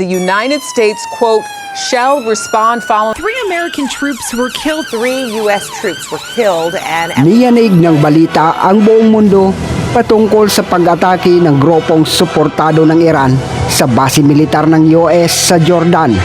The United States, quote, shall respond following Three American troops were killed. Three U.S. troops were killed and Niyanig ng balita ang buong mundo patungkol sa pag-atake ng grupong suportado ng Iran sa base militar ng US sa Jordan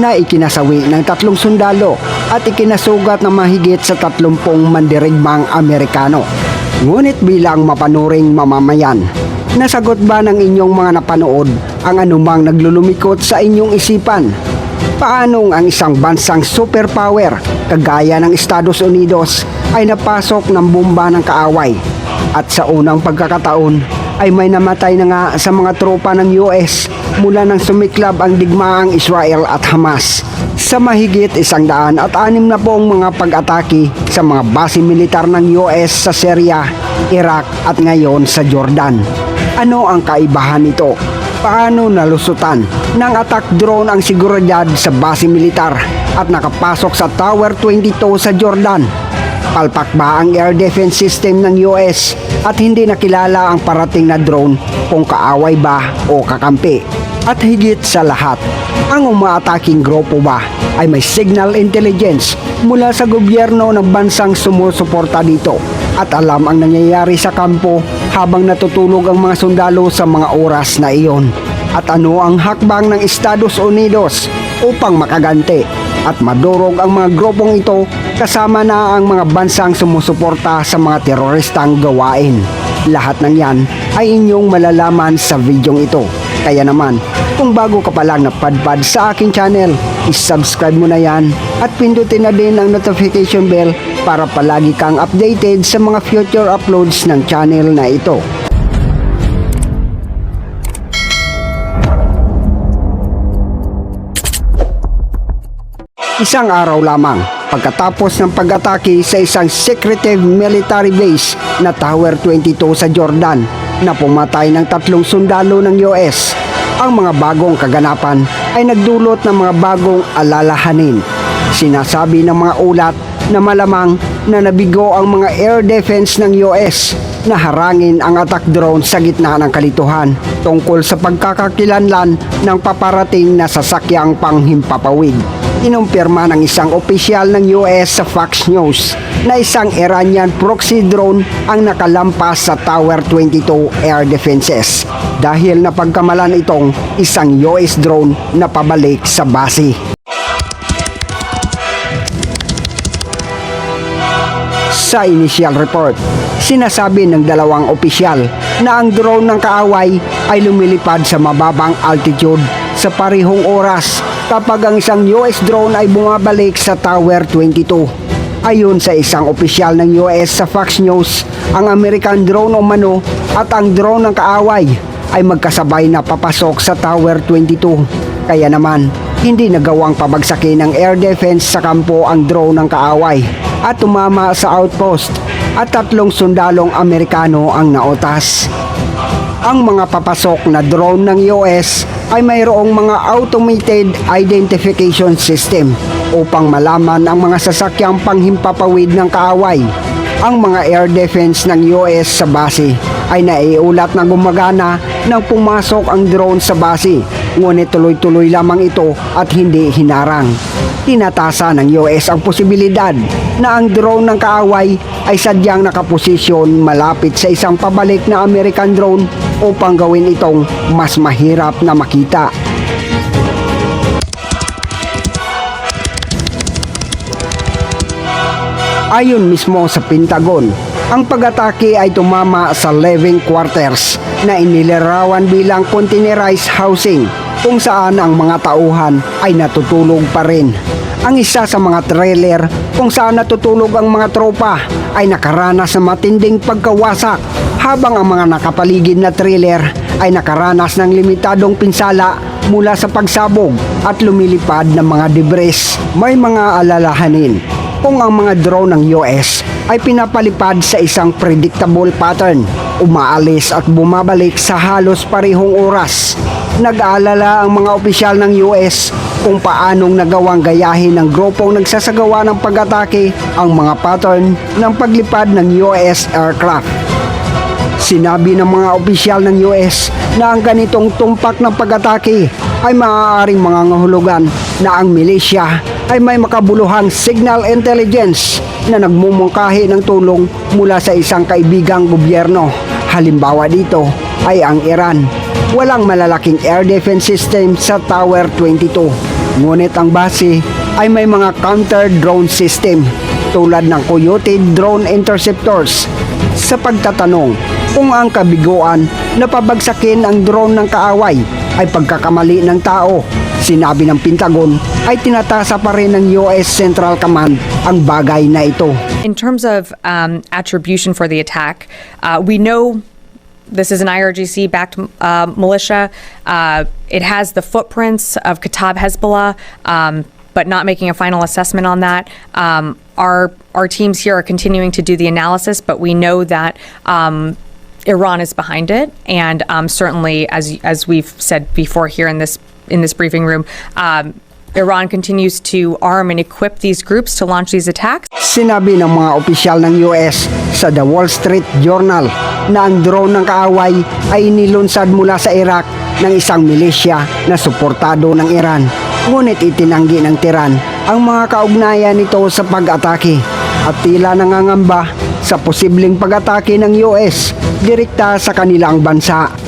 na ikinasawi ng tatlong sundalo at ikinasugat ng mahigit sa tatlumpong mandirigmang Amerikano. Ngunit bilang mapanuring mamamayan, nasagot ba ng inyong mga napanood ang anumang naglulumikot sa inyong isipan? Paanong ang isang bansang superpower kagaya ng Estados Unidos ay napasok ng bomba ng kaaway at sa unang pagkakataon ay may namatay na nga sa mga tropa ng US mula nang sumiklab ang digmaang Israel at Hamas sa mahigit isang daan at anim na pong mga pag-atake sa mga base militar ng US sa Syria, Iraq at ngayon sa Jordan. Ano ang kaibahan nito? Paano nalusutan ng attack drone ang seguridad sa base militar at nakapasok sa Tower 22 sa Jordan. Palpak ba ang air defense system ng US at hindi nakilala ang parating na drone kung kaaway ba o kakampi? At higit sa lahat, ang umaataking grupo ba ay may signal intelligence mula sa gobyerno ng bansang sumusuporta dito at alam ang nangyayari sa kampo habang natutulog ang mga sundalo sa mga oras na iyon. At ano ang hakbang ng Estados Unidos upang makaganti at madurog ang mga grupong ito kasama na ang mga bansang sumusuporta sa mga teroristang gawain. Lahat ng yan ay inyong malalaman sa videong ito. Kaya naman, kung bago ka pa lang napadpad sa aking channel, isubscribe mo na yan at pindutin na din ang notification bell para palagi kang updated sa mga future uploads ng channel na ito. Isang araw lamang pagkatapos ng pag-atake sa isang secretive military base na Tower 22 sa Jordan na pumatay ng tatlong sundalo ng US. Ang mga bagong kaganapan ay nagdulot ng mga bagong alalahanin. Sinasabi ng mga ulat na malamang na nabigo ang mga air defense ng US na harangin ang attack drone sa gitna ng kalituhan tungkol sa pagkakakilanlan ng paparating na sasakyang panghimpapawid. Inumpirma ng isang opisyal ng US sa Fox News na isang Iranian proxy drone ang nakalampas sa Tower 22 air defenses dahil napagkamalan itong isang US drone na pabalik sa base. Sa initial report, sinasabi ng dalawang opisyal na ang drone ng kaaway ay lumilipad sa mababang altitude sa parihong oras kapag ang isang US drone ay bumabalik sa Tower 22. Ayon sa isang opisyal ng US sa Fox News, ang American drone o mano at ang drone ng kaaway ay magkasabay na papasok sa Tower 22. Kaya naman, hindi nagawang pabagsakin ng air defense sa kampo ang drone ng kaaway at tumama sa outpost at tatlong sundalong Amerikano ang nautas. Ang mga papasok na drone ng US ay mayroong mga automated identification system upang malaman ang mga sasakyang panghimpapawid ng kaaway. Ang mga air defense ng US sa base ay naiulat na gumagana nang pumasok ang drone sa base ngunit tuloy-tuloy lamang ito at hindi hinarang. Tinatasa ng US ang posibilidad na ang drone ng kaaway ay sadyang nakaposisyon malapit sa isang pabalik na American drone upang gawin itong mas mahirap na makita. Ayon mismo sa Pentagon, ang pag-atake ay tumama sa living quarters na inilarawan bilang containerized housing kung saan ang mga tauhan ay natutulog pa rin. Ang isa sa mga trailer kung saan natutulog ang mga tropa ay nakaranas ng matinding pagkawasak habang ang mga nakapaligid na trailer ay nakaranas ng limitadong pinsala mula sa pagsabog at lumilipad ng mga debris. May mga alalahanin kung ang mga drone ng US ay pinapalipad sa isang predictable pattern, umaalis at bumabalik sa halos parihong oras. Nag-aalala ang mga opisyal ng US kung paanong nagawang gayahin ng grupong nagsasagawa ng pag-atake ang mga pattern ng paglipad ng US aircraft. Sinabi ng mga opisyal ng US na ang ganitong tumpak ng pag-atake ay maaaring mga ngahulugan na ang milisya ay may makabuluhang signal intelligence na nagmumungkahi ng tulong mula sa isang kaibigang gobyerno. Halimbawa dito ay ang Iran. Walang malalaking air defense system sa Tower 22. Ngunit ang base ay may mga counter-drone system tulad ng Coyote drone interceptors. Sa pagtatanong kung ang kabiguan na pabagsakin ang drone ng kaaway ay pagkakamali ng tao, sinabi ng Pentagon ay tinatasa pa rin ng US Central Command ang bagay na ito. In terms of um, attribution for the attack, uh, we know this is an IRGC backed uh, militia. Uh, it has the footprints of Katab Hezbollah, um, but not making a final assessment on that. Um, our our teams here are continuing to do the analysis, but we know that. Um, Iran is behind it, and um, certainly, as as we've said before here in this in this briefing room, um, Iran continues to arm and equip these groups to launch these attacks. Sinabi ng mga opisyal ng US sa The Wall Street Journal na ang drone ng kaaway ay inilunsad mula sa Iraq ng isang milisya na suportado ng Iran. Ngunit itinanggi ng Tiran ang mga kaugnayan nito sa pag-atake at tila nangangamba sa posibleng pag-atake ng US direkta sa kanilang bansa.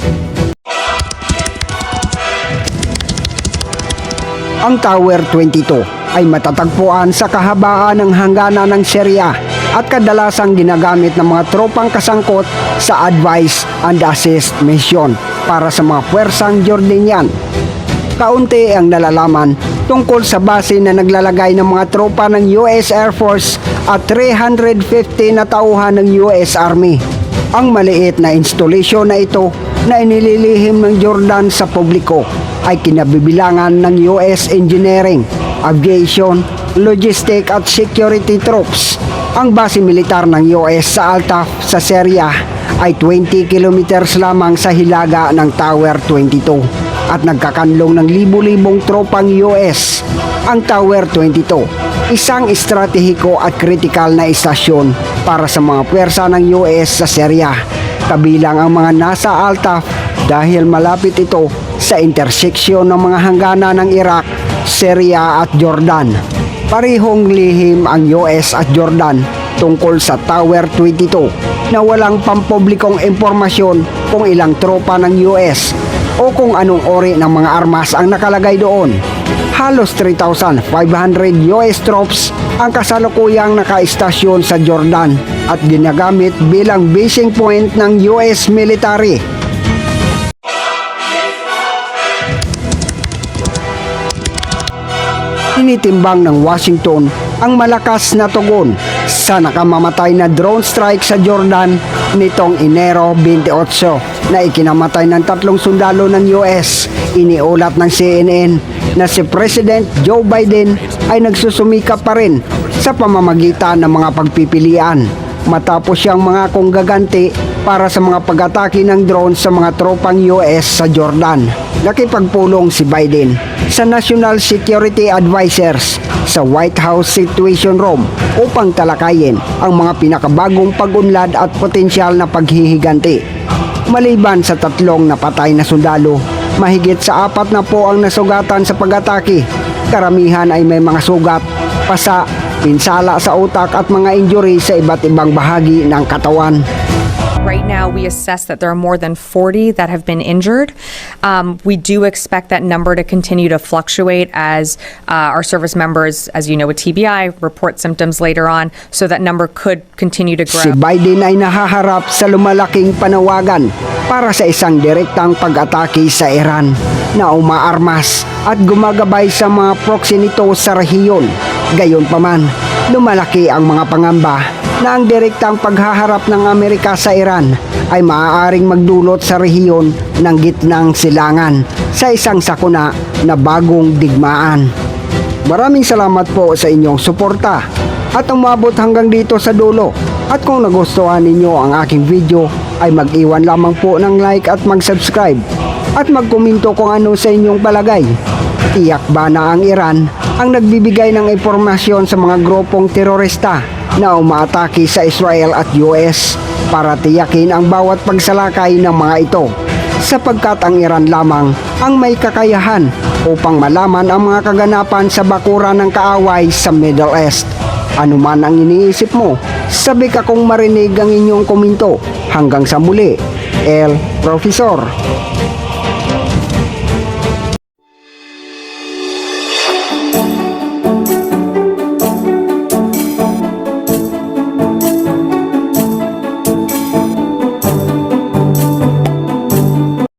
Ang Tower 22 ay matatagpuan sa kahabaan ng hangganan ng Syria at kadalasang ginagamit ng mga tropang kasangkot sa advice and assist mission para sa mga puwersang Jordanian. Kaunti ang nalalaman tungkol sa base na naglalagay ng mga tropa ng US Air Force at 350 na tauhan ng US Army. Ang maliit na installation na ito na inililihim ng Jordan sa publiko ay kinabibilangan ng US Engineering, Aviation, Logistic at Security Troops. Ang base militar ng US sa Altaf sa Syria ay 20 kilometers lamang sa hilaga ng Tower 22 at nagkakanlong ng libu-libong tropang US. Ang Tower 22, isang estratehiko at kritikal na istasyon para sa mga pwersa ng US sa Syria, kabilang ang mga nasa Altaf dahil malapit ito sa interseksyon ng mga hanggana ng Iraq, Syria at Jordan. Parihong lihim ang US at Jordan tungkol sa Tower 22 na walang pampublikong impormasyon kung ilang tropa ng US o kung anong ori ng mga armas ang nakalagay doon. Halos 3,500 US troops ang kasalukuyang nakaistasyon sa Jordan at ginagamit bilang basing point ng US military. Tinitimbang ng Washington ang malakas na tugon sa nakamamatay na drone strike sa Jordan nitong Enero 28 na ikinamatay ng tatlong sundalo ng US. Iniulat ng CNN na si President Joe Biden ay nagsusumikap pa rin sa pamamagitan ng mga pagpipilian matapos siyang mga kong gaganti para sa mga pag-atake ng drone sa mga tropang US sa Jordan. Nakipagpulong si Biden sa National Security Advisors sa White House Situation Room upang talakayin ang mga pinakabagong pag-unlad at potensyal na paghihiganti. Maliban sa tatlong napatay na sundalo, mahigit sa apat na po ang nasugatan sa pag-atake. Karamihan ay may mga sugat, pasa, pinsala sa utak at mga injury sa iba't ibang bahagi ng katawan. Right now, we assess that there are more than 40 that have been injured. Um, we do expect that number to continue to fluctuate as uh, our service members, as you know, with TBI, report symptoms later on. So that number could continue to Si grow. Biden ay nahaharap sa lumalaking panawagan para sa isang direktang pag-atake sa Iran na umaarmas at gumagabay sa mga proxy nito sa rehiyon. Gayunpaman, lumalaki ang mga pangamba na ang direktang paghaharap ng Amerika sa Iran ay maaaring magdulot sa rehiyon ng gitnang silangan sa isang sakuna na bagong digmaan. Maraming salamat po sa inyong suporta at umabot hanggang dito sa dulo. At kung nagustuhan ninyo ang aking video ay mag-iwan lamang po ng like at mag-subscribe at magkomento kung ano sa inyong palagay. Tiyak ba na ang Iran ang nagbibigay ng impormasyon sa mga grupong terorista na umaatake sa Israel at US para tiyakin ang bawat pagsalakay ng mga ito sapagkat ang Iran lamang ang may kakayahan upang malaman ang mga kaganapan sa bakura ng kaaway sa Middle East. Ano man ang iniisip mo, sabi ka kung marinig ang inyong komento. Hanggang sa muli, El Profesor.